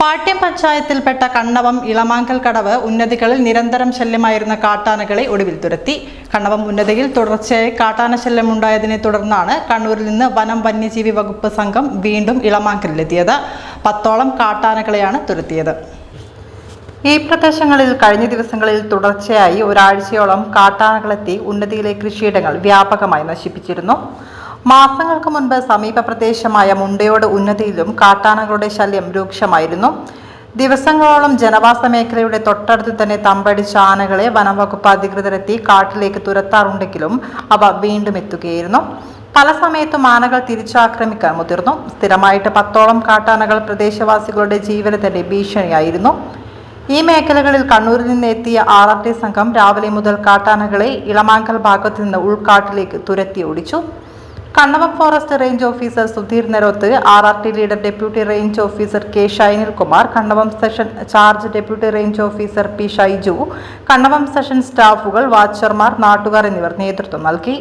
പാട്യം പഞ്ചായത്തിൽപ്പെട്ട കണ്ണവം ഇളമാങ്കൽ കടവ് ഉന്നതികളിൽ നിരന്തരം ശല്യമായിരുന്ന കാട്ടാനകളെ ഒടുവിൽ തുരത്തി. കണ്ണവം ഉന്നതിയിൽ തുടർച്ചയായി കാട്ടാന ശല്യമുണ്ടായതിനെ തുടർന്നാണ് കണ്ണൂരിൽ നിന്ന് വനം വന്യജീവി വകുപ്പ് സംഘം വീണ്ടും ഇളമാങ്കലിലെത്തിയത്. പത്തോളം കാട്ടാനകളെയാണ് തുരത്തിയത്. ഈ പ്രദേശങ്ങളിൽ കഴിഞ്ഞ ദിവസങ്ങളിൽ തുടർച്ചയായി ഒരാഴ്ചയോളം കാട്ടാനകളെത്തി ഉന്നതിയിലെ കൃഷിയിടങ്ങൾ വ്യാപകമായി നശിപ്പിച്ചിരുന്നു. മാസങ്ങൾക്ക് മുൻപ് സമീപ പ്രദേശമായ മുണ്ടയോട് ഉന്നതിയിലും കാട്ടാനകളുടെ ശല്യം രൂക്ഷമായിരുന്നു. ദിവസങ്ങളോളം ജനവാസ മേഖലയുടെ തൊട്ടടുത്ത് തന്നെ തമ്പടിച്ച ആനകളെ വനംവകുപ്പ് അധികൃതരെത്തി കാട്ടിലേക്ക് തുരത്താറുണ്ടെങ്കിലും അവ വീണ്ടും എത്തുകയായിരുന്നു. പല സമയത്തും ആനകൾ തിരിച്ചാക്രമിക്കാൻ മുതിർന്നു. സ്ഥിരമായിട്ട് പത്തോളം കാട്ടാനകൾ പ്രദേശവാസികളുടെ ജീവന് തന്നെ ഭീഷണിയായിരുന്നു. ഈ മേഖലകളിൽ കണ്ണൂരിൽ നിന്ന് എത്തിയ ആർ സംഘം രാവിലെ മുതൽ കാട്ടാനകളെ ഇളമാങ്കൽ ഭാഗത്തു നിന്ന് ഉൾക്കാട്ടിലേക്ക് തുരത്തി ഓടിച്ചു. Kannavam forest range officer Sudheer Neroth R R T leader deputy range officer K Shainil Kumar Kannavam section charge deputy range officer P Shaiju Kannavam section സ്റ്റാഫുകൾ വാച്ചർമാർ നാട്ടുകാർ എന്നിവർ നേതൃത്വം നൽകി.